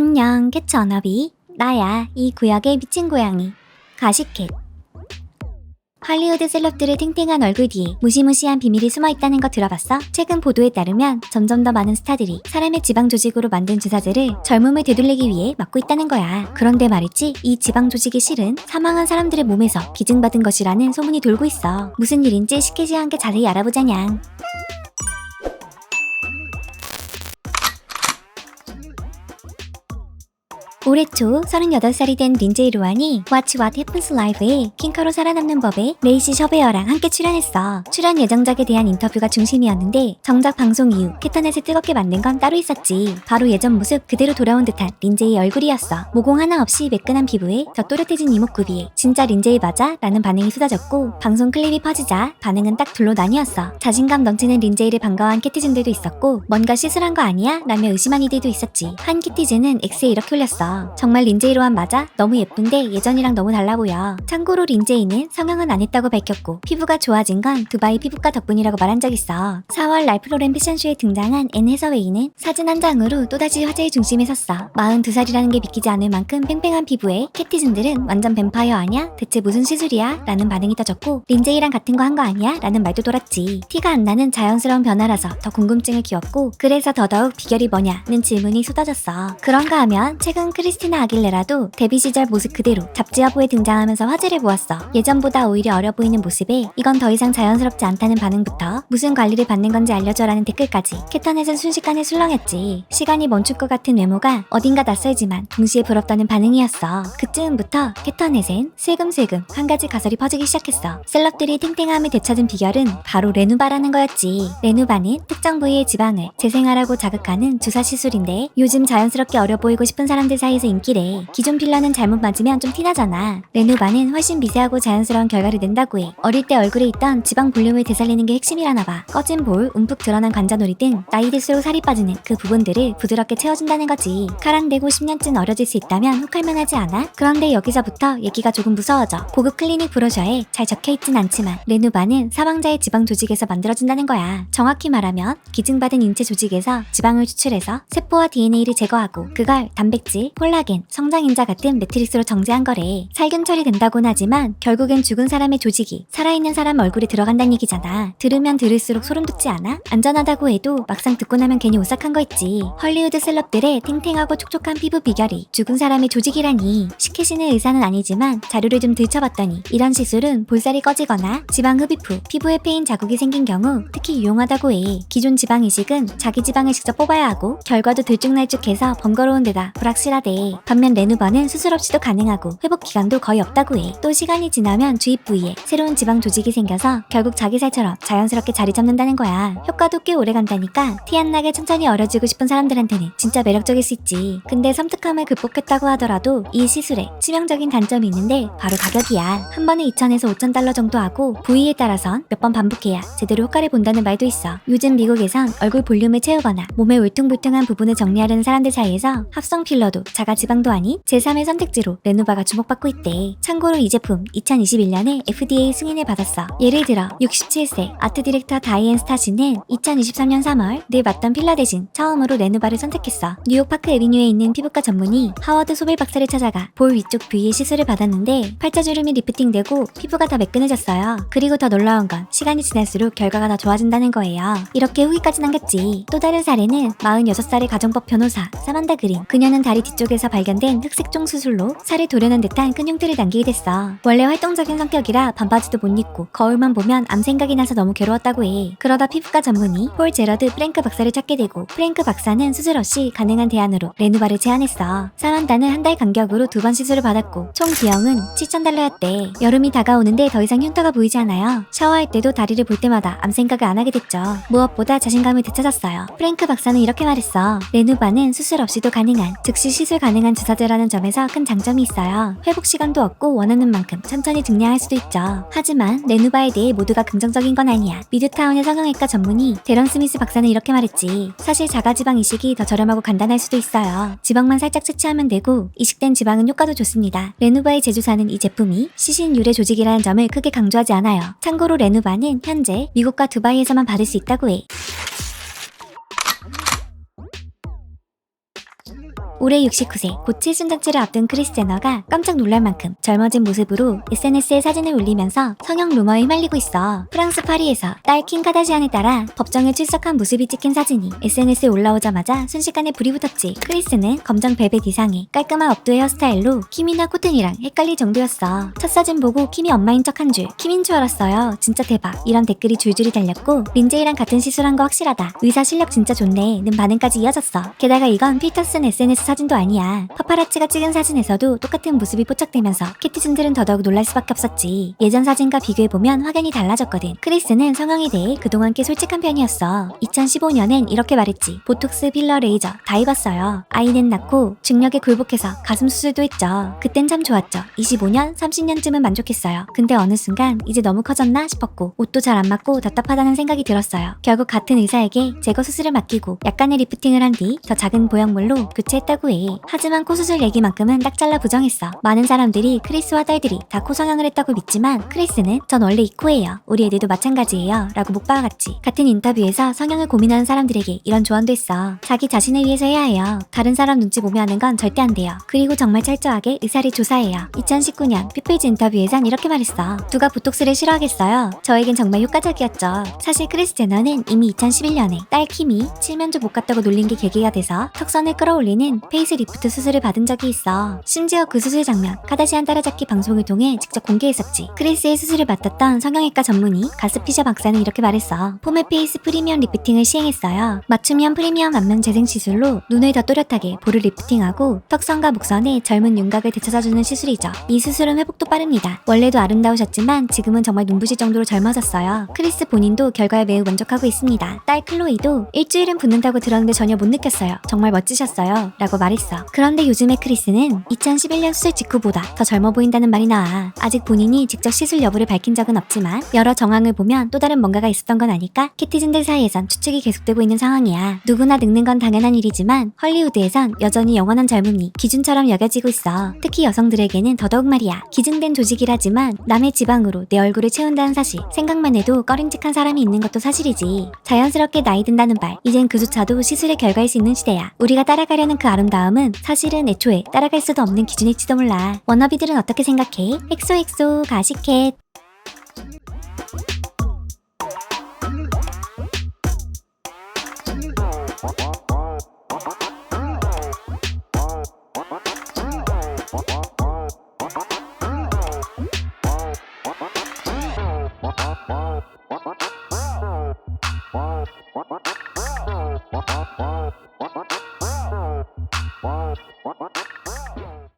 안녕, 캐치 언어비. 나야, 이 구역의 미친 고양이. 가시캣. 할리우드 셀럽들의 탱탱한 얼굴 뒤에 무시무시한 비밀이 숨어 있다는 거 들어봤어? 최근 보도에 따르면 점점 더 많은 스타들이 사람의 지방 조직으로 만든 주사제를 젊음을 되돌리기 위해 맞고 있다는 거야. 그런데 말이지, 이 지방 조직이 실은 사망한 사람들의 몸에서 기증받은 것이라는 소문이 돌고 있어. 무슨 일인지 시키지 함께 자세히 알아보자냥. 올해 초 38살이 된 린제이 로안이 Watch What Happens Live에 킹커로 살아남는 법에 레이시 셔베어랑 함께 출연했어. 출연 예정작에 대한 인터뷰가 중심이었는데 정작 방송 이후 캐터넷을 뜨겁게 만든 건 따로 있었지. 바로 예전 모습 그대로 돌아온 듯한 린제이의 얼굴이었어. 모공 하나 없이 매끈한 피부에 더 또렷해진 이목구비에 진짜 린제이 맞아? 라는 반응이 쏟아졌고 방송 클립이 퍼지자 반응은 딱 둘로 나뉘었어. 자신감 넘치는 린제이를 반가워한 캐티즌들도 있었고 뭔가 시술한 거 아니야? 라며 의심한 이들도 있었지. 한 캐티즌은 X에 이렇게 올렸어. 정말 린제이 로한 맞아? 너무 예쁜데 예전이랑 너무 달라 보여. 참고로 린제이는 성형은 안 했다고 밝혔고 피부가 좋아진 건 두바이 피부과 덕분이라고 말한 적 있어. 4월 랄프로렌 패션쇼에 등장한 앤 해서웨이는 사진 한 장으로 또다시 화제의 중심에 섰어. 42살이라는 게 믿기지 않을 만큼 팽팽한 피부에 캐티즌들은 완전 뱀파이어 아냐? 대체 무슨 시술이야? 라는 반응이 터졌고 린제이랑 같은 거 한 거 아니야? 라는 말도 돌았지. 티가 안 나는 자연스러운 변화라서 더 궁금증을 키웠고 그래서 더더욱 비결이 뭐냐는 질문이 쏟아졌어. 그런가 하면 최근 크리 스티나 아길레라도 데뷔 시절 모습 그대로 잡지 여보에 등장하면서 화제를 모았어. 예전보다 오히려 어려 보이는 모습에 이건 더 이상 자연스럽지 않다는 반응부터 무슨 관리를 받는 건지 알려줘라는 댓글까지 캐터넷은 순식간에 술렁했지. 시간이 멈출 것 같은 외모가 어딘가 낯설지만 동시에 부럽다는 반응이었어. 그쯤부터 캐터넷엔 슬금슬금 한 가지 가설이 퍼지기 시작했어. 셀럽들이 탱탱함을 되찾은 비결은 바로 레누바라는 거였지. 레누바는 특정 부위의 지방을 재생하라고 자극하는 주사 시술인데 요즘 자연스럽게 어려 보이고 싶은 사람들 사이 에서 인기래. 기존 필러는 잘못 맞으면 좀 티나잖아. 레누바는 훨씬 미세하고 자연스러운 결과를 낸다고 해. 어릴 때 얼굴에 있던 지방 볼륨을 되살리는 게 핵심이라나 봐. 꺼진 볼, 움푹 드러난 관자놀이 등 나이 들수록 살이 빠지는 그 부분들을 부드럽게 채워준다는 거지. 카랑되고 10년쯤 어려질 수 있다면 혹할만 하지 않아? 그런데 여기서부터 얘기가 조금 무서워져. 고급 클리닉 브로셔에 잘 적혀있진 않지만 레누바는 사망자의 지방 조직에서 만들어진다는 거야. 정확히 말하면 기증받은 인체 조직에서 지방을 추출해서 세포와 DNA를 제거하고 그걸 단백질, 콜라겐, 성장인자 같은 매트릭스로 정제한 거래. 살균 처리된다곤 하지만 결국엔 죽은 사람의 조직이 살아있는 사람 얼굴에 들어간다는 얘기잖아. 들으면 들을수록 소름 돋지 않아? 안전하다고 해도 막상 듣고 나면 괜히 오싹한 거 있지. 헐리우드 셀럽들의 탱탱하고 촉촉한 피부 비결이 죽은 사람의 조직이라니. 시키시는 의사는 아니지만 자료를 좀 들춰봤더니 이런 시술은 볼살이 꺼지거나 지방 흡입 후 피부에 패인 자국이 생긴 경우 특히 유용하다고 해. 기존 지방 이식은 자기 지방을 직접 뽑아야 하고 결과도 들쭉날쭉해서 번거로운 데다 불확실하대. 반면 레누버는 수술 없이도 가능하고 회복 기간도 거의 없다고 해. 또 시간이 지나면 주입 부위에 새로운 지방 조직이 생겨서 결국 자기 살처럼 자연스럽게 자리 잡는다는 거야. 효과도 꽤 오래 간다니까 티 안 나게 천천히 어려지고 싶은 사람들한테는 진짜 매력적일 수 있지. 근데 섬뜩함을 극복했다고 하더라도 이 시술에 치명적인 단점이 있는데 바로 가격이야. 한 번에 2천에서 5천 달러 정도 하고 부위에 따라선 몇 번 반복해야 제대로 효과를 본다는 말도 있어. 요즘 미국에선 얼굴 볼륨을 채우거나 몸의 울퉁불퉁한 부분을 정리하려는 사람들 사이에서 합성 필러도 자가 지방도 아닌 제3의 선택지로 레노바가 주목받고 있대. 참고로 이 제품 2021년에 FDA 승인을 받았어. 예를 들어 67세 아트 디렉터 다이앤 스타시는 2023년 3월 늘 맞던 필러 대신 처음으로 레노바를 선택했어. 뉴욕 파크 에비뉴에 있는 피부과 전문의 하워드 소빌 박사를 찾아가 볼 위쪽 부위의 시술을 받았는데 팔자주름이 리프팅되고 피부가 더 매끈해졌어요. 그리고 더 놀라운 건 시간이 지날수록 결과가 더 좋아진다는 거예요. 이렇게 후기까지 남겼지. 또 다른 사례는 46살의 가정법 변호사 사만다 그린. 그녀는 다리 뒤쪽 에서 발견된 흑색종 수술로 살을 도려낸 듯한 큰 흉터를 남기게 됐어. 원래 활동적인 성격이라 반바지도 못 입고 거울만 보면 암 생각이 나서 너무 괴로웠다고 해. 그러다 피부과 전문의 폴 제러드 프랭크 박사를 찾게 되고 프랭크 박사는 수술 없이 가능한 대안으로 레누바를 제안했어. 사만다는 한 달 간격으로 두 번 시술을 받았고 총 비용은 7,000달러였대. 여름이 다가오는데 더 이상 흉터가 보이지 않아요. 샤워할 때도 다리를 볼 때마다 암 생각을 안 하게 됐죠. 무엇보다 자신감을 되찾았어요. 프랭크 박사는 이렇게 말했어. 레누바는 수술 없이도 가능한 즉시 시술 가능한 주사제라는 점에서 큰 장점이 있어요. 회복 시간도 없고 원하는 만큼 천천히 증량할 수도 있죠. 하지만 레누바에 대해 모두가 긍정적인 건 아니야. 미드타운의 성형외과 전문의 데런 스미스 박사는 이렇게 말했지. 사실 자가지방 이식이 더 저렴하고 간단할 수도 있어요. 지방만 살짝 채취하면 되고 이식된 지방은 효과도 좋습니다. 레누바의 제조사는 이 제품이 시신 유래 조직이라는 점을 크게 강조하지 않아요. 참고로 레누바는 현재 미국과 두바이에서만 받을 수 있다고 해. 올해 69세 곧 칠순잔치를 앞둔 크리스 제너가 깜짝 놀랄 만큼 젊어진 모습으로 SNS에 사진을 올리면서 성형 루머에 휘말리고 있어. 프랑스 파리에서 딸킴 카다시안에 따라 법정에 출석한 모습이 찍힌 사진이 SNS에 올라오자마자 순식간에 불이 붙었지. 크리스는 검정 벨벳 이상의 깔끔한 업도 헤어스타일로 킴이나 코튼이랑 헷갈릴 정도였어. 첫 사진 보고 킴이 엄마인 척한 줄, 킴인 줄 알았어요. 진짜 대박. 이런 댓글이 줄줄이 달렸고 린제이랑 같은 시술한 거 확실하다. 의사 실력 진짜 좋네. 는 반응까지 이어졌어. 게다가 이건 쓴 SNS 사진도 아니야. 파파라치가 찍은 사진에서도 똑같은 모습이 포착되면서 키티즌들은 더더욱 놀랄 수밖에 없었지. 예전 사진과 비교해보면 확연히 달라졌거든. 크리스는 성형에 대해 그동안 꽤 솔직한 편이었어. 2015년엔 이렇게 말했지. 보톡스, 필러, 레이저 다 해봤어요. 아이는 낳고 중력에 굴복해서 가슴 수술도 했죠. 그땐 참 좋았죠. 25년, 30년쯤은 만족했어요. 근데 어느 순간 이제 너무 커졌나 싶었고 옷도 잘 안 맞고 답답하다는 생각이 들었어요. 결국 같은 의사에게 제거 수술을 맡기고 약간의 리프팅을 한 뒤 더 작은 보형물로 교체했다고 해. 하지만 코 수술 얘기만큼은 딱 잘라 부정했어. 많은 사람들이 크리스와 딸들이 다 코 성형을 했다고 믿지만 크리스는 전 원래 이 코예요. 우리 애들도 마찬가지예요. 라고 못 박아갔지. 같은 인터뷰에서 성형을 고민하는 사람들에게 이런 조언도 했어. 자기 자신을 위해서 해야 해요. 다른 사람 눈치 보며 하는 건 절대 안 돼요. 그리고 정말 철저하게 의사를 조사해요. 2019년 피플즈 인터뷰에선 이렇게 말했어. 누가 보톡스를 싫어하겠어요? 저에겐 정말 효과적이었죠. 사실 크리스 제너는 이미 2011년에 딸 킴이 칠면조 못 갔다고 놀린 게 계기가 돼서 턱선을 끌어올리는 페이스 리프트 수술을 받은 적이 있어. 심지어 그 수술 장면 카다시안 따라잡기 방송을 통해 직접 공개했었지. 크리스의 수술을 맡았던 성형외과 전문의 가스피셔 박사는 이렇게 말했어. 폼의 페이스 프리미엄 리프팅을 시행했어요. 맞춤형 프리미엄 안면 재생 시술로 눈을 더 또렷하게 볼을 리프팅하고 턱선과 목선에 젊은 윤곽을 되찾아주는 시술이죠. 이 수술은 회복도 빠릅니다. 원래도 아름다우셨지만 지금은 정말 눈부실 정도로 젊어졌어요. 크리스 본인도 결과에 매우 만족하고 있습니다. 딸 클로이도 일주일은 붓는다고 들었는데 전혀 못 느꼈어요. 정말 멋지셨어요. 라고 말했어. 그런데 요즘의 크리스는 2011년 수술 직후보다 더 젊어 보인다는 말이 나와. 아직 본인이 직접 시술 여부를 밝힌 적은 없지만 여러 정황을 보면 또 다른 뭔가가 있었던 건 아닐까? 키티즌들 사이에선 추측이 계속되고 있는 상황이야. 누구나 늙는 건 당연한 일이지만 헐리우드에선 여전히 영원한 젊음이 기준처럼 여겨지고 있어. 특히 여성들에게는 더더욱 말이야. 기증된 조직이라지만 남의 지방으로 내 얼굴을 채운다는 사실. 생각만 해도 꺼림직한 사람이 있는 것도 사실이지. 자연스럽게 나이 든다는 말. 이젠 그조차도 시술의 결과일 수 있는 시대야. 우리가 따라가려는 그 아름다 움은 사실은 애초에 따라갈 수도 없는 기준일지도 몰라. 워너비들은 어떻게 생각해? 엑소엑소 가시캣.